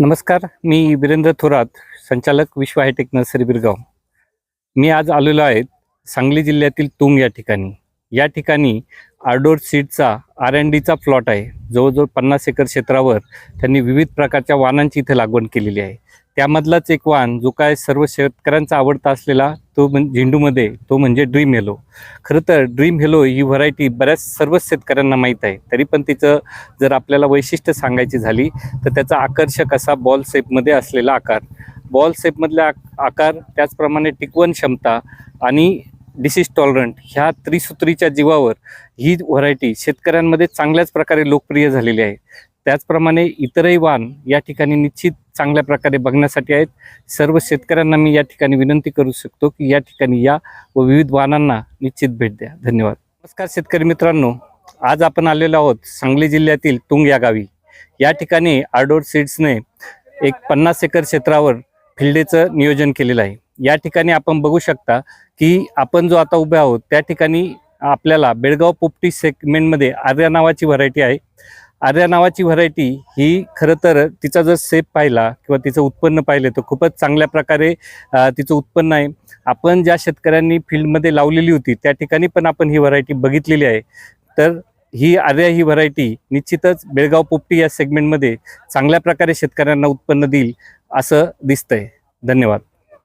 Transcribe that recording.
नमस्कार मी वीरेंद्र थोरात संचालक विश्व हायटेक नर्सरी बिरगाव. मी आज आलेलो आहे सांगली जिल्ह्यातील तुंग या ठिकाणी. या ठिकाणी आर्डोर सीडचा आर एन डीचा प्लॉट आहे. जवळजवळ पन्नास एकर क्षेत्रावर त्यांनी विविध प्रकारच्या वाहनांची इथे लागवड केलेली आहे. त्यामधलाच एक वाण जो काय सर्व शेतकऱ्यांचा आवडता असलेला तो झेंडूमध्ये तो म्हणजे ड्रीम हेलो. खरं तर ड्रीम हेलो ही व्हरायटी बऱ्याच सर्वच शेतकऱ्यांना माहीत आहे. तरी पण तिचं जर आपल्याला वैशिष्ट्य सांगायची झाली तर त्याचा आकर्षक असा बॉल शेपमध्ये असलेला आकार. बॉल शेपमधला आक- आकार त्याचप्रमाणे टिकवण क्षमता आणि डिसीज टॉलरंट ह्या त्रिसूत्रीच्या जीवावर ही व्हरायटी शेतकऱ्यांमध्ये चांगल्याच प्रकारे लोकप्रिय झालेली आहे. त्याचप्रमाणे इतरही वाहन या ठिकाणी निश्चित चांगल्या प्रकारे बघण्यासाठी आहेत. सर्व शेतकऱ्यांना मी या ठिकाणी विनंती करू शकतो की या ठिकाणी या व विविध वाहनांना निश्चित भेट द्या. धन्यवाद. नमस्कार शेतकरी मित्रांनो. आज आपण आलेलो आहोत सांगली जिल्ह्यातील तुंग या गावी. या ठिकाणी आर्डोर सीड्सने एक पन्नास एकर क्षेत्रावर फिल्डेचं नियोजन केलेलं आहे. या ठिकाणी आपण बघू शकता की आपण जो आता उभे आहोत त्या ठिकाणी आपल्याला बेळगाव पोपटी सेगमेंटमध्ये आर्या नावाची व्हरायटी आहे. आर्या नावाची व्हरायटी ही खरं तर तिचा जर सेप पाहिला किंवा तिचं उत्पन्न पाहिलं तर खूपच चांगल्या प्रकारे तिचं उत्पन्न आहे. आपण ज्या शेतकऱ्यांनी फील्डमध्ये लावलेली होती त्या ठिकाणी पण आपण ही व्हरायटी बघितलेली आहे. तर ही आर्या ही व्हरायटी निश्चितच बेळगाव पोपटी या सेगमेंटमध्ये चांगल्या प्रकारे शेतकऱ्यांना उत्पन्न देईल असं दिसतंय. धन्यवाद.